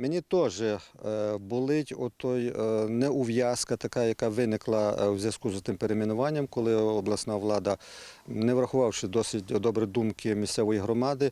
Мені теж е, болить отой е, неув'язка, така, яка виникла е, в зв'язку з тим перейменуванням, коли обласна влада, не врахувавши досить добре думки місцевої громади,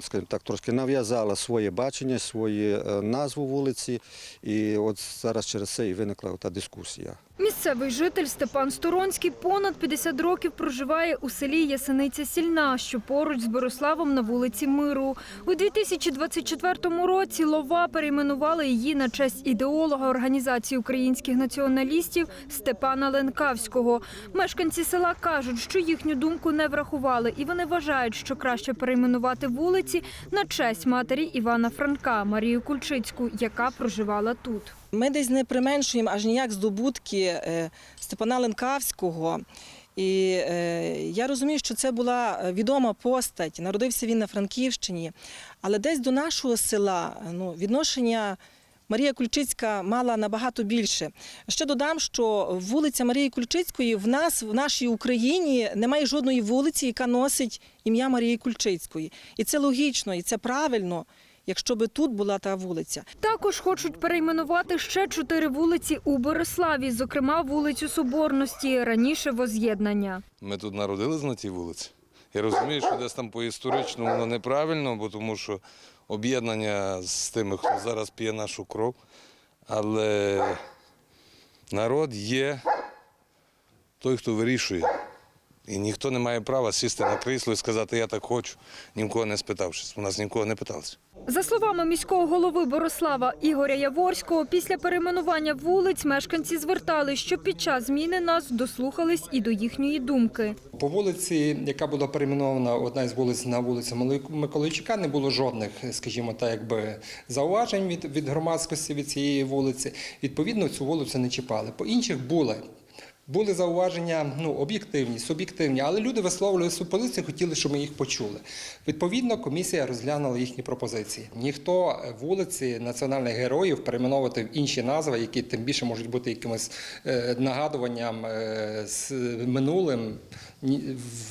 скажімо так, трошки нав'язала своє бачення, свою е, назву вулиці. І от зараз через це і виникла та дискусія. Місцевий житель Степан Сторонський понад 50 років проживає у селі Ясениця Сільна, що поруч з Бориславом на вулиці Миру. У 2024 році Лова перейменували її на честь ідеолога Організації українських націоналістів Степана Ленкавського. Мешканці села кажуть, що їхню думку не врахували, і вони вважають, що краще перейменувати вулиці на честь матері Івана Франка Марію Кульчицьку, яка проживала тут. Ми десь не применшуємо аж ніяк здобутки е, Степана Ленкавського. І е, я розумію, що це була відома постать. Народився він на Франківщині, але десь до нашого села ну, відношення. Марія Кульчицька мала набагато більше. Ще додам, що вулиця Марії Кульчицької в нас, в нашій Україні, немає жодної вулиці, яка носить ім'я Марії Кульчицької. І це логічно, і це правильно, якщо би тут була та вулиця. Також хочуть перейменувати ще чотири вулиці у Бориславі, зокрема вулицю Соборності, раніше воз'єднання. Ми тут народились на тій вулиці. Я розумію, що десь там по історичному воно неправильно, бо тому що об'єднання з тими, хто зараз п'є нашу кров. Але народ є той, хто вирішує. І ніхто не має права сісти на крісло і сказати, я так хочу, ні в кого не спитавшись. У нас нікого не питалися. За словами міського голови Борислава Ігоря Яворського, після перейменування вулиць мешканці звертали, що під час зміни нас дослухались і до їхньої думки. По вулиці, яка була перейменована, одна із вулиць на вулицю Миколи- Миколайчука, не було жодних, скажімо так, якби зауважень від, від громадськості від цієї вулиці. Відповідно, цю вулицю не чіпали. По інших були. Були зауваження ну, об'єктивні, суб'єктивні, але люди висловлювали свою позицію, хотіли, щоб ми їх почули. Відповідно, комісія розглянула їхні пропозиції. Ніхто вулиці національних героїв перейменовувати в інші назви, які тим більше можуть бути якимось е, нагадуванням е, з минулим,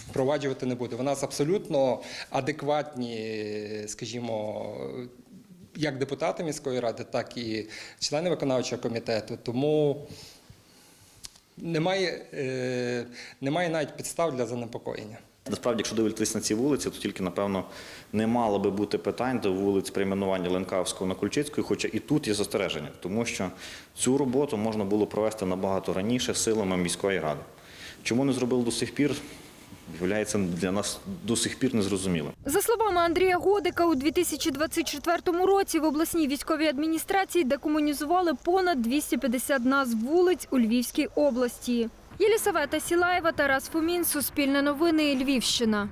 впроваджувати не буде. У нас абсолютно адекватні, е, скажімо, як депутати міської ради, так і члени виконавчого комітету. Тому немає, е, немає навіть підстав для занепокоєння. Насправді, якщо дивитись на ці вулиці, то тільки, напевно, не мало би бути питань до вулиць прийменування Ленкавського на Кульчицької, хоча і тут є застереження, тому що цю роботу можна було провести набагато раніше силами міської ради. Чому не зробили до сих пір, являється для нас до сих пір незрозумілим. За словами Андрія Годика, у 2024 році в обласній військовій адміністрації декомунізували понад 250 назв вулиць у Львівській області. Єлісавета Сілаєва, Тарас Фомін, Суспільне новини, Львівщина.